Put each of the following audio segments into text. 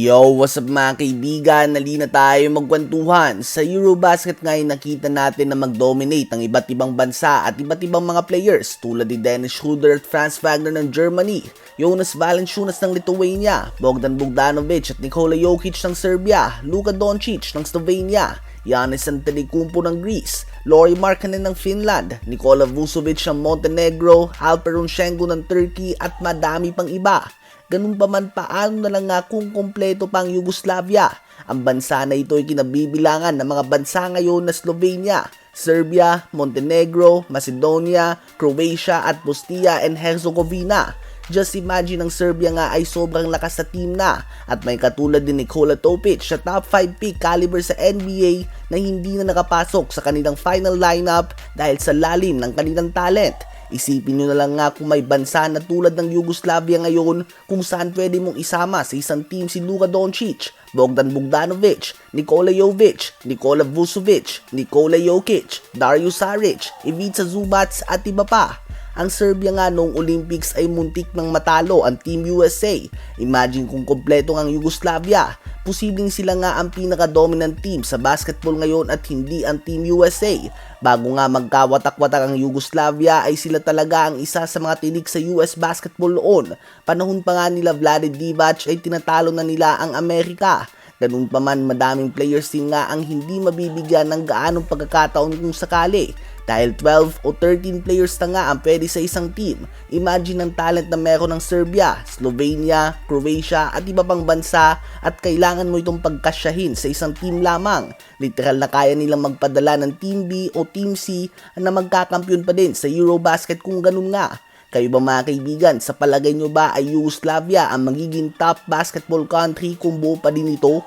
Yo, what's up mga kaibigan? Nali na tayo magkwentuhan. Sa Eurobasket ngayon nakita natin na mag-dominate ang iba't ibang bansa at iba't ibang mga players tulad ni Dennis Schroeder at Franz Wagner ng Germany, Jonas Valanciunas ng Lithuania, Bogdan Bogdanovic at Nikola Jokic ng Serbia, Luka Doncic ng Slovenia, Giannis Antetokounmpo ng Greece, Lori Markkanen ng Finland, Nikola Vucevic ng Montenegro, Alper Runchenko ng Turkey at madami pang iba. Ganun pa man paano na lang nga kung kompleto pa ang Yugoslavia. Ang bansa na ito ay kinabibilangan ng mga bansa ngayon na Slovenia, Serbia, Montenegro, Macedonia, Croatia at Bosnia and Herzegovina. Just imagine ang Serbia nga ay sobrang lakas sa team na at may katulad din Nikola Topic sa top 5 pick caliber sa NBA na hindi na nakapasok sa kanilang final lineup dahil sa lalim ng kanilang talent. Isipin nyo na lang nga kung may bansa na tulad ng Yugoslavia ngayon kung saan pwede mong isama sa isang team si Luka Doncic, Bogdan Bogdanovic, Nikola Jovic, Nikola Vucevic, Nikola Jokic, Dario Saric, Ivica Zubac at iba pa. Ang Serbia nga noong Olympics ay muntik ng matalo ang Team USA. Imagine kung kompleto ang Yugoslavia. Posibleng sila nga ang pinaka-dominant team sa basketball ngayon at hindi ang Team USA. Bago nga magkawatak-watak ang Yugoslavia ay sila talaga ang isa sa mga tinig sa US basketball noon. Panahon pa nga nila Vlade Divac ay tinatalo na nila ang Amerika. Ganun pa man madaming players din nga ang hindi mabibigyan ng gaanong pagkakataon kung sakali. Dahil 12 o 13 players na nga ang pwede sa isang team. Imagine ang talent na meron ng Serbia, Slovenia, Croatia at iba pang bansa at kailangan mo itong pagkasyahin sa isang team lamang. Literal na kaya nilang magpadala ng Team B o Team C na magkakampyon pa din sa Eurobasket kung ganun nga. Kayo ba mga kaibigan, sa palagay nyo ba ay Yugoslavia ang magiging top basketball country kung buo pa din ito?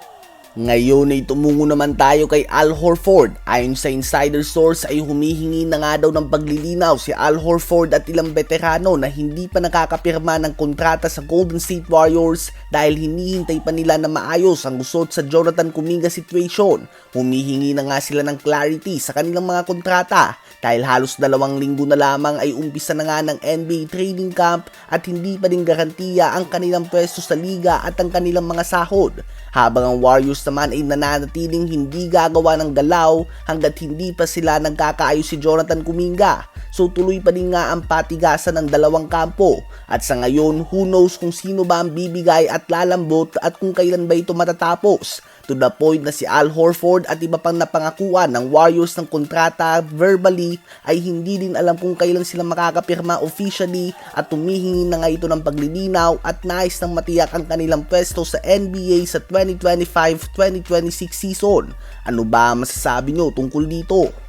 Ngayon ay tumungo naman tayo kay Al Horford. Ayon sa insider source ay humihingi na nga daw ng paglilinaw si Al Horford at ilang veterano na hindi pa nakakapirma ng kontrata sa Golden State Warriors dahil hinihintay pa nila na maayos ang gusot sa Jonathan Kuminga situation. Humihingi na nga sila ng clarity sa kanilang mga kontrata dahil halos dalawang linggo na lamang ay umpisa na nga ng NBA training camp at hindi pa din garantiya ang kanilang pwesto sa liga at ang kanilang mga sahod. Habang ang Warriors naman ay nananatiling hindi gagawa ng galaw hanggat hindi pa sila nagkakaayos si Jonathan Kuminga. So tuloy pa din nga ang patigasan ng dalawang kampo. At sa ngayon, who knows kung sino ba ang bibigay at lalambot at kung kailan ba ito matatapos. To the point na si Al Horford at iba pang napangakuan ng Warriors ng kontrata verbally ay hindi din alam kung kailan sila makakapirma officially at tumihingi na nga ito ng paglilinaw at nais nang matiyak ang kanilang pwesto sa NBA sa 2025-2026 season. Ano ba masasabi nyo tungkol dito?